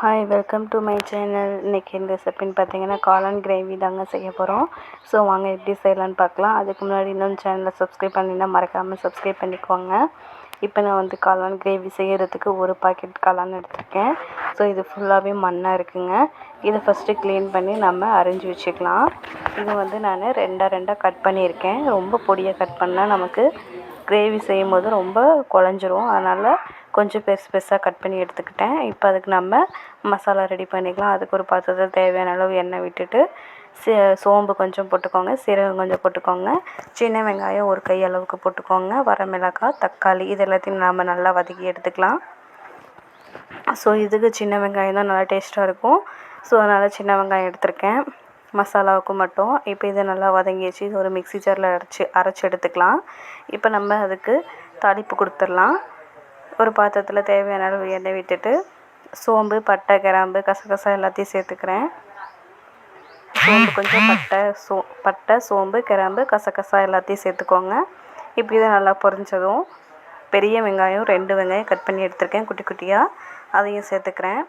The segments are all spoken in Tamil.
Hi welcome to my channel இன்றைக்கி இந்த ரெசிபின்னு பார்த்தீங்கன்னா காளான் கிரேவி தாங்க செய்ய போகிறோம் ஸோ வாங்க எப்படி செய்யலான்னு பார்க்கலாம். அதுக்கு முன்னாடி இன்னொன்று சேனலை சப்ஸ்கிரைப் பண்ணினா மறக்காமல் சப்ஸ்கிரைப் பண்ணிக்கோங்க. இப்போ நான் வந்து காளான் கிரேவி செய்கிறதுக்கு ஒரு பாக்கெட் காளான் எடுத்திருக்கேன். ஸோ இது ஃபுல்லாகவே மண்ணாக இருக்குங்க. இதை ஃபஸ்ட்டு க்ளீன் பண்ணி நம்ம அரிஞ்சு வச்சுக்கலாம். இது வந்து நான் ரெண்டாக ரெண்டாக கட் பண்ணியிருக்கேன். ரொம்ப பொடியாக கட் பண்ணால் நமக்கு கிரேவி செய்யும் போது ரொம்ப குழஞ்சிரும். அதனால் கொஞ்சம் பெருசு பெருசாக கட் பண்ணி எடுத்துக்கிட்டேன். இப்போ அதுக்கு நம்ம மசாலா ரெடி பண்ணிக்கலாம். அதுக்கு ஒரு பாத்திரத்தில் தேவையான அளவு எண்ணெய் விட்டுட்டு சே சோம்பு கொஞ்சம் போட்டுக்கோங்க. சீரகம் கொஞ்சம் போட்டுக்கோங்க. சின்ன வெங்காயம் ஒரு கை அளவுக்கு போட்டுக்கோங்க. வரமிளகாய் தக்காளி இது எல்லாத்தையும் நாம் நல்லா வதக்கி எடுத்துக்கலாம். ஸோ இதுக்கு சின்ன வெங்காயம் தான் நல்லா டேஸ்ட்டாக இருக்கும். ஸோ அதனால் சின்ன வெங்காயம் எடுத்திருக்கேன். மசாலாவுக்கு மட்டும். இப்போ இதை நல்லா வதங்கிடுச்சு இது ஒரு மிக்ஸி ஜாரில் அரைச்சி அரைச்சி எடுத்துக்கலாம். இப்போ நம்ம அதுக்கு தாளிப்பு கொடுத்துடலாம். ஒரு பாத்திரத்தில் தேவையான அளவு எண்ணெய் விட்டுட்டு சோம்பு பட்டை கிராம்பு கசகசா எல்லாத்தையும் சேர்த்துக்கிறேன். சோம்பு கொஞ்சம் பட்டை சோ பட்டை சோம்பு கிராம்பு கசகசா எல்லாத்தையும் சேர்த்துக்கோங்க. இப்போ இதை நல்லா பொரிஞ்சதும் பெரிய வெங்காயம் ரெண்டு வெங்காயம் கட் பண்ணி எடுத்திருக்கேன் குட்டி குட்டியாக அதையும் சேர்த்துக்கிறேன்.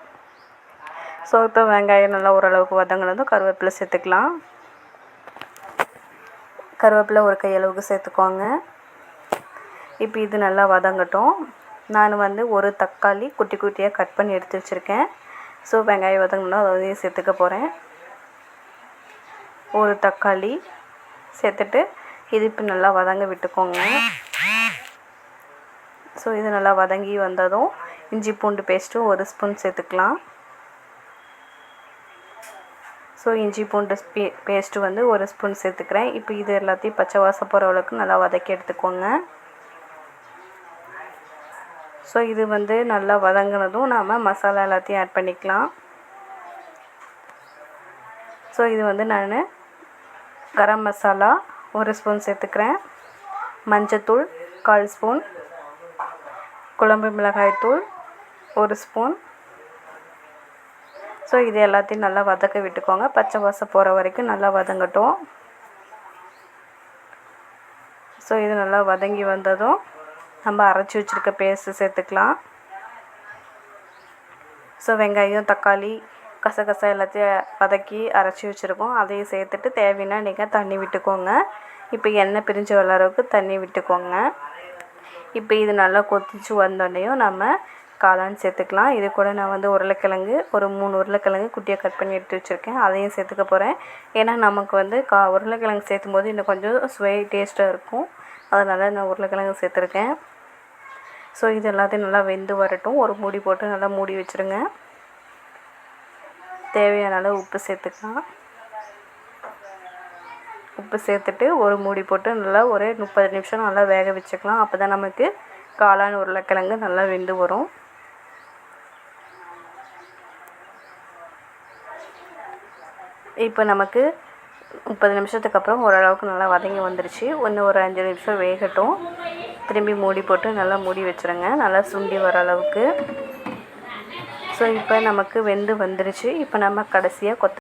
ஸோ இப்போ வெங்காயம் நல்லா ஓரளவுக்கு வதங்கினதும் கருவேப்பிலை சேர்த்துக்கலாம். கருவேப்பிலை ஒரு கையளவுக்கு சேர்த்துக்கோங்க. இப்போ இது நல்லா வதங்கட்டும். நான் வந்து ஒரு தக்காளி குட்டி குட்டியாக கட் பண்ணி எடுத்து வச்சுருக்கேன். ஸோ வெங்காயம் வதங்கினா அதையும் சேர்த்துக்க போகிறேன் ஒரு தக்காளி சேர்த்துட்டு இது இப்போ நல்லா வதங்க விட்டுக்கோங்க. ஸோ இது நல்லா வதங்கி வந்ததும் இஞ்சி பூண்டு பேஸ்ட்டும் ஒரு ஸ்பூன் சேர்த்துக்கலாம். ஸோ இஞ்சி பூண்டு பே பேஸ்ட்டு வந்து ஒரு ஸ்பூன் சேர்த்துக்கிறேன். இப்போ இது எல்லாத்தையும் பச்சை வாசம் போகிற அளவுக்கு நல்லா வதக்கி எடுத்துக்கோங்க. ஸோ இது வந்து நல்லா வதங்கினதும் நாம் மசாலா எல்லாத்தையும் ஆட் பண்ணிக்கலாம். ஸோ இது வந்து நான் கரம் மசாலா ஒரு ஸ்பூன் சேர்த்துக்கிறேன். மஞ்சத்தூள் கால் ஸ்பூன். குழம்பு மிளகாய்த்தூள் ஒரு ஸ்பூன். ஸோ இது எல்லாத்தையும் நல்லா வதக்க விட்டுக்கோங்க. பச்சை வாசம் போகிற வரைக்கும் நல்லா வதங்கட்டும். ஸோ இது நல்லா வதங்கி வந்ததும் நம்ம அரைச்சி வச்சுருக்க பேஸ்ட்டு சேர்த்துக்கலாம். ஸோ வெங்காயம் தக்காளி கசகசா எல்லாத்தையும் வதக்கி அரைச்சி வச்சுருக்கோம். அதையும் சேர்த்துட்டு தேவைன்னா நீங்கள் தண்ணி விட்டுக்கோங்க. இப்போ எண்ணெய் பிரிஞ்சு வளரவுக்கு தண்ணி விட்டுக்கோங்க. இப்போ இது நல்லா கொதிச்சு வந்தோடனையும் நம்ம காளான் சேர்த்துக்கலாம். இது கூட நான் வந்து உருளைக்கிழங்கு ஒரு மூணு உருளைக்கிழங்கு குட்டியாக கட் பண்ணி எடுத்து வச்சுருக்கேன். அதையும் சேர்த்துக்க போகிறேன் ஏன்னா நமக்கு வந்து கா உருளைக்கிழங்கு சேர்த்தும் போது இன்னும் கொஞ்சம் சுவை டேஸ்ட்டாக இருக்கும். அதனால் நான் உருளைக்கிழங்கு சேர்த்துருக்கேன். ஸோ இது எல்லாத்தையும் நல்லா வெந்து வரட்டும். ஒரு மூடி போட்டு நல்லா மூடி வச்சுருங்க. தேவையான அளவு உப்பு சேர்த்துக்கலாம். உப்பு சேர்த்துட்டு ஒரு மூடி போட்டு நல்லா ஒரு முப்பது நிமிஷம் நல்லா வேக வச்சுக்கலாம். அப்போ தான் நமக்கு காளான் உருளைக்கிழங்கு நல்லா வெந்து வரும். இப்போ நமக்கு முப்பது நிமிஷத்துக்கு அப்புறம் ஓரளவுக்கு நல்லா வதங்கி வந்துருச்சு. இன்னும் ஒரு அஞ்சு நிமிஷம் வேகட்டும். திரும்பி மூடி போட்டு நல்லா மூடி வச்சுருங்க. நல்லா சுண்டி வர அளவுக்கு. ஸோ இப்போ நமக்கு வெந்து வந்துருச்சு. இப்போ நம்ம கடைசியாக கொத்த